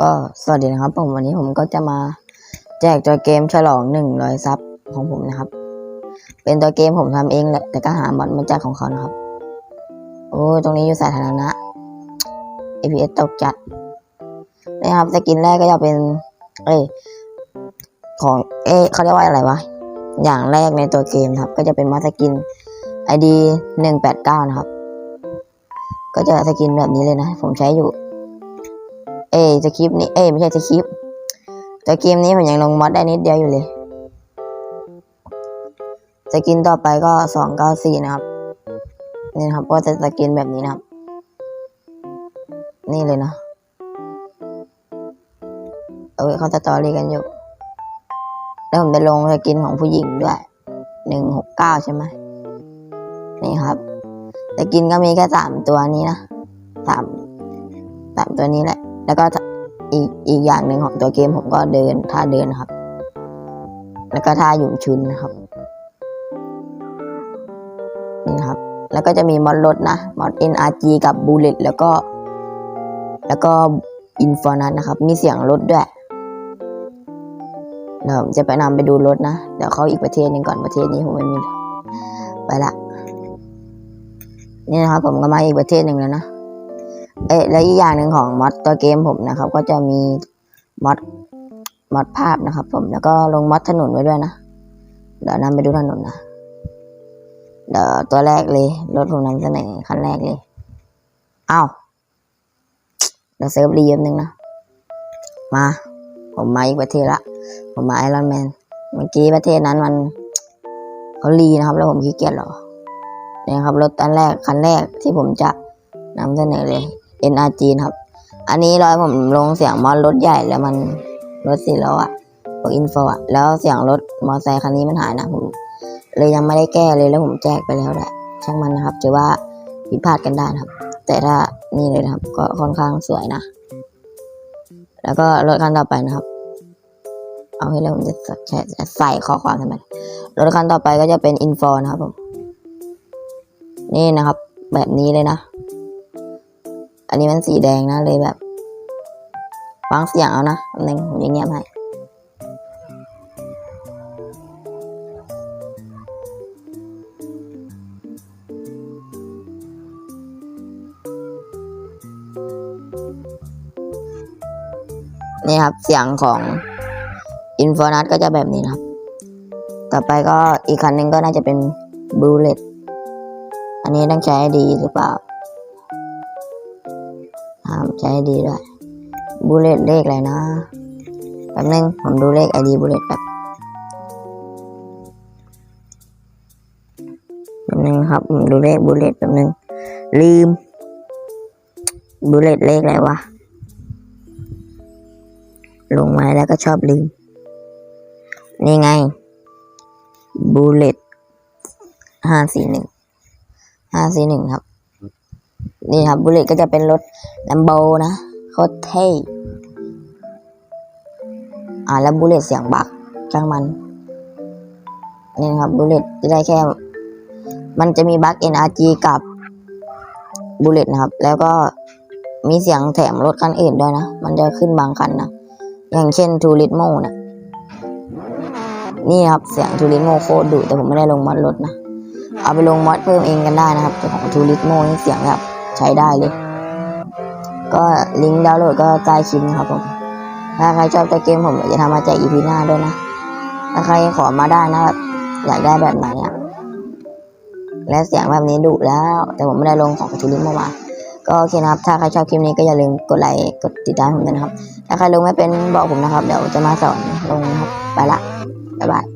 ก็สวัสดีนะครับผมวันนี้ผมก็จะมาแจกตัวเกมฉลองหนึ่งร้อยซับของผมนะครับ เป็นตัวเกมผมทำเองแหละแต่ก็หาบอทมาแจกของเขานะครับ โอ้ตรงนี้อยู่สาธารณะ APS ตกจัดนะครับสกินแรกก็จะเป็น เอ้ยของเอ้เขาเรียกว่าอะไรวะ อย่างแรกในตัวเกมครับ ก็จะเป็นมาสกิน ID หนึ่งแปดเก้านะครับ ก็จะสกินแบบนี้เลยนะ ผมใช้อยู่ เอ้ยสคริปนี้เอ้ยไม่ใช่สคริปแต่เกมนี้ผมยังลงมอดได้นิดเดียวอยู่เลยสกินต่อไปก็สองเก้าสี่นะครับนี่นะครับก็จะสกินแบบนี้นะครับ นี่เลยนะเอาไว้เขาสตอรีกันอยู่ แล้วผมจะลงสกินของผู้หญิงด้วยหนึ่งหกเก้าใช่ไหมนี่ครับสกินก็มีแค่สามตัวนี้นะสามสามตัวนี้แหละ แล้วก็อีกอีกอย่างหนึ่งของตัวเกมผมก็เดินท่าเดินครับ แล้วก็ท่าหยุ่มชุนนะครับนี่ครับ แล้วก็จะมีมอดรถนะมอด NRG กับบูเลตแล้วก็ แล้วก็อินฟอนัสนะครับ มีเสียงรถด้วยเดี๋ยวผมจะไปนำไปดูรถนะ เดี๋ยวเขาอีกประเทศหนึ่งก่อนประเทศนี้ผมไม่มีไปละนี่นะครับผมก็มาอีกประเทศหนึ่งแล้วนะ เอ๊ะและอีกอย่างหนึ่งของมอดตัวเกมผมนะครับ ก็จะมีมอดมอดภาพนะครับผมแล้วก็ลงมอดถนนไว้ด้วยนะ เดี๋ยวนำไปดูถนนนะเดี๋ยวตัวแรกเลยรถผมนำเสนอคันแรกเลยอ้าวเดี๋ยวเซิร์ฟรีแป๊บนึงนะ มา ผมมาอีกประเทศละ ผมมาไอรอนแมนเมื่อกี้ประเทศนั้นมันเขารีนะครับ แล้วผมขี้เกียจหรอเนี่ยครับรถอันแรกคันแรกที่ผมจะนำเสนอเลย NRG นะครับ อันนี้รอยผมลงเสียงมอสรถใหญ่แล้วมันรถสี่ล้ออะพวกอินโฟอะแล้วเสียงรถมอเตอร์ไซค์คันนี้มันหายนะผม เลยยังไม่ได้แก้เลยแล้วผมแจกไปแล้วแหละ ช่างมันนะครับถือว่าผิดพลาดกันได้นะครับ แต่ถ้านี่เลยนะครับ ก็ค่อนข้างสวยนะ แล้วก็รถคันต่อไปนะครับเอาให้แล้วผมจะใส่ใส่ข้อความทำไมรถคันต่อไปก็จะเป็นอินโฟนะครับผม นี่นะครับ แบบนี้เลยนะ อันนี้มันสีแดงนะเลยแบบฟังเสียงเอานะอันนึงผมจะเงียบให้นี่ครับเสียงของอินฟ n นัทก็จะแบบนี้นะครับ ต่อไปก็อีกคันหนึ่งก็น่าจะเป็นบูเลตอันนี้ต้องใช้ดีหรือเปล่า อ่าใช้ให้ดีด้วยบูเลตเลขอะไรนะแป๊บนึงผมดูเลขไอดีบูเลตแบบแป๊บนึงครับผมดูเลขบูเลตแป๊บนึงลืมบูเลตเลขอะไรวะลงมาแล้วก็ชอบลืม นี่ไงบูเลตห้าสี่หนึ่งห้าสี่หนึ่งครับ นี่ครับบุลเลตก็จะเป็นรถลัมโบนะโคตรเท่อ่าแล้วบุลเลตเสียงบักช่างมันนี่นะครับบุลเลตจะได้แค่ มันจะมีบัค NRG กับบุลเลตนะครับ แล้วก็มีเสียงแถมรถคันอื่นด้วยนะ มันจะขึ้นบางคันนะ อย่างเช่นทูริสโมนะนี่ครับเสียงทูริสโมโคตรดุแต่ผมไม่ได้ลงมอดรถนะ เอาไปลงมอดเพิ่มเองกันได้นะครับแต่ของทูริสโมนี่เสียงแบบ ใช้ได้เลย ก็ลิงก์ดาวน์โหลดก็ใต้คลิปนะครับผม ถ้าใครชอบตัวเกมผมจะทำมาแจกอีพีหน้าด้วยนะ ถ้าใครขอมาได้นะแบบอยากได้แบบไหนอะและเสียงแบบนี้ดุแล้ว แต่ผมไม่ได้ลงของทูริสโมมานก็โอเคนะครับ ถ้าใครชอบคลิปนี้ก็อย่าลืมกดไลค์กดติดตามผมด้วยนะครับ ถ้าใครลงไม่เป็นบอกผมนะครับ เดี๋ยวจะมาสอนลงนะครับ ไปละบ๊ายบาย